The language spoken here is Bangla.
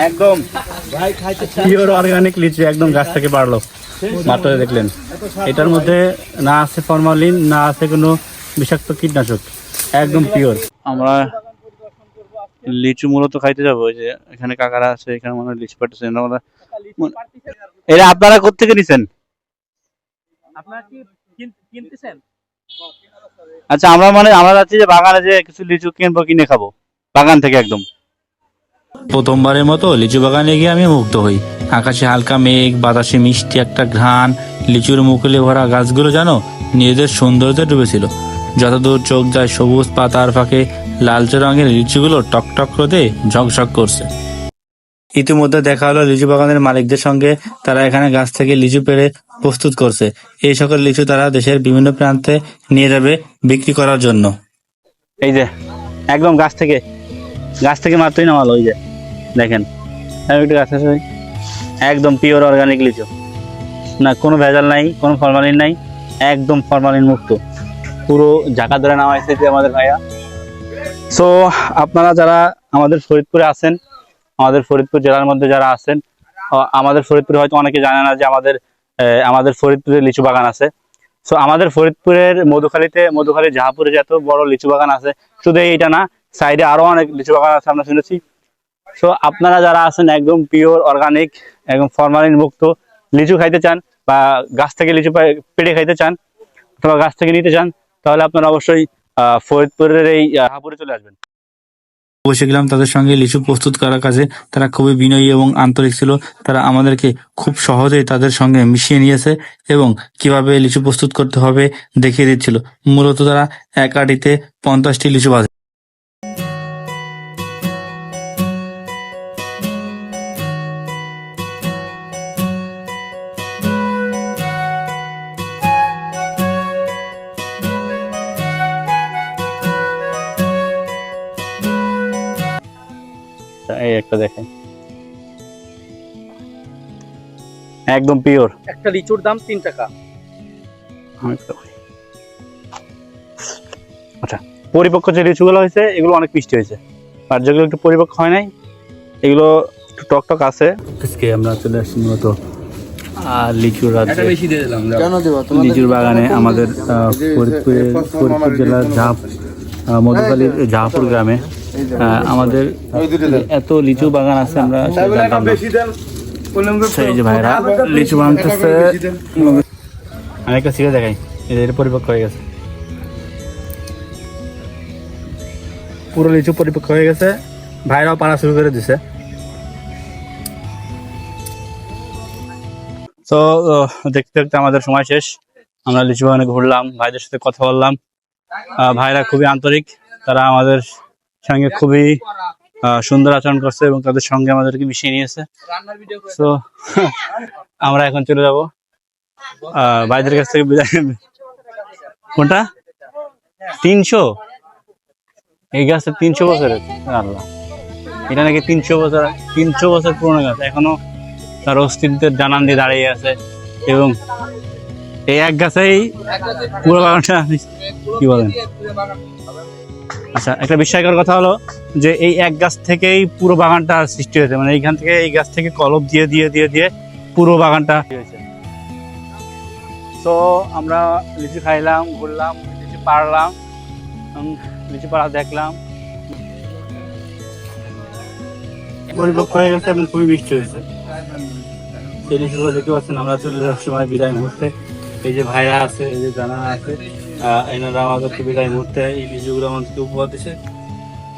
একদম। পিওর অর্গানিক লিচু একদম গাছ থেকে পারল মাত্র দেখলেন। এটার মধ্যে না আছে ফরমালিন না আছে কোনো বিষাক্ত কীটনাশক। একদম পিওর আমরা লিচু মূলত খাইতে যাব। ওই যে এখানে কাকারা আছে এখানে মনে হয় লিচু পাঠাচ্ছে আমরা এটা আপনারা কোথেকে নিছেন? আপনারা কি কিন- কিনতেছেন? আচ্ছা আমরা মানে আমরা যাচ্ছি যে বাগানে যে কিছু লিচু কিনবো কিনে খাব। বাগান থেকে একদম। প্রথমবারের মতো লিচু বাগানে গিয়ে আমি মুগ্ধ হই। আকাশে হালকা মেঘ বাতাসে মিষ্টি একটা ঘ্রাণ লিচুর মুকুলে ভরা গাছগুলো জানো নিজেদের সৌন্দর্যে ডুবেছিল। যতদূর চোখ যায় সবুজ পাতার ফাঁকে লালচে রঙের লিচুগুলো টকটক রোদে ঝকঝক করছে। ইতিমধ্যে দেখা হলো লিচু বাগানের মালিকদের সঙ্গে তারা এখানে গাছ থেকে লিচু পেড়ে প্রস্তুত করছে। এই সকল লিচু তারা দেশের বিভিন্ন প্রান্তে নিয়ে যাবে বিক্রি করার জন্য। এই যে একদম গাছ থেকে গাছ থেকে মাত্রই নামালো, ওই যে, দেখেন। একটু গাছ আছে, একদম পিওর অর্গানিক লিচু। না, কোনো ভেজাল নাই, কোনো ফরমালিন নাই, একদম ফরমালিন মুক্ত। পুরো জাকা ধরে নামাইছে যে আমাদের ভাইয়া। সো আপনারা যারা আমাদের ফরিদপুরে আছেন, আমাদের ফরিদপুর জেলার মধ্যে যারা আছেন আমাদের ফরিদপুরে হয়তো অনেকে জানে না যে আমাদের আমাদের ফরিদপুরে লিচু বাগান আছে। সো আমাদের ফরিদপুরের মধুখালীতে মধুখালী জাহাপুরে যে এত বড় লিচু বাগান আছে, শুধু এইটা না সাইডে আরও অনেক লিচু বাগান আছে, আমরা শুনেছি। সো আপনারা যারা আছেন একদম পিওর অর্গানিক একদম ফরমালিন মুক্ত, লিচু খাইতে চান বা গাছ থেকে লিচু পেড়ে খাইতে চান অথবা গাছ থেকে নিতে চান, তাহলে আপনারা অবশ্যই ফরিদপুরের এই হাপুরে চলে আসবেন। বসে গেলাম তাদের সঙ্গে, লিচু প্রস্তুত করার কাজে। তারা খুবই বিনয়ী এবং আন্তরিক ছিল। তারা আমাদেরকে খুব সহজেই তাদের সঙ্গে মিশিয়ে নিয়েছে এবং কীভাবে লিচু প্রস্তুত করতে হবে দেখিয়ে দিচ্ছিল। মূলত তারা এক পঞ্চাশটি লিচু বাজে এই একটা দেখেন। একদম পিওর একটা লিচুর দাম তিন টাকা। আচ্ছা। পরিপক্ক যে লিচুগুলো হয়েছে এগুলো অনেক মিষ্টি হয়েছে। আর যেগুলো একটু পরিপক্ক হয় নাই এগুলো একটু টক টক আছে। আজকে আমরা চলে আসছি মূলত আর লিচুর রাজ্যে। বেশি দিয়ে দিলাম কেন দেবা? লিচুর বাগানে আমাদের আহ, ফরিদপুরে জেলার জাহাপ আহ, মধুখালীর জাহাপুর গ্রামে। আমাদের এত লিচু বাগান আছে আমরা সেই যে ভাইরা লিচু বানাতেছে আমি একটা সিরে দেখাই। এটা পরিপক্ক হয়ে গেছে। পুরো লিচু পরিপক্ক হয়ে গেছে। ভাইরাও পাড়া শুরু করে দিছে। তো দেখতে দেখতে আমাদের সময় শেষ। আমরা লিচু বাগানে ঘুরলাম ভাইদের সাথে কথা বললাম। আহ, ভাইরা খুবই আন্তরিক। তারা আমাদের সঙ্গে খুবই সুন্দর আচরণ করছে এবং তাদের সঙ্গে আমাদেরকে মিশিয়ে নিয়েছে। তো আমরা এখন চলে যাব। ভাইদের কাছ থেকে কোনটা? তিনশো? এই গাছটা তিনশো বছরের। আল্লাহ। এটা নাকি তিনশো বছর তিনশো বছর পুরনো গাছ। এখনও তার অস্তিত্বের জানান দিয়ে দাঁড়িয়ে আছে। এবং এই এক গাছেই পুরো বাগানটা কি বলেন? আচ্ছা একটা বিস্ময়কর কথা হলো যে এই এক গাছ থেকেই পুরো বাগানটা সৃষ্টি হয়েছে। মানে এইখান থেকে এই গাছ থেকে কলপ দিয়ে দিয়ে দিয়ে দিয়ে পুরো বাগানটা হয়েছে। তো আমরা লিচু খাইলাম, ঘুরলাম, লিচু পাড়লাম লিচু পাড়া দেখলাম। পরিপক্ক হয়ে গেছে এবং খুবই বৃষ্টি হয়েছে। সেই লিচুগুলো দেখতে পাচ্ছেন, আমরা চলে যাওয়ার সময় বিদায় মুহূর্তে। এই যে ভাইরা আছে, এই যে জানা আছে এনারা আমাদের বিদায় মুহূর্তে এই লিচুগুলো আমাদেরকে উপহার দিছে।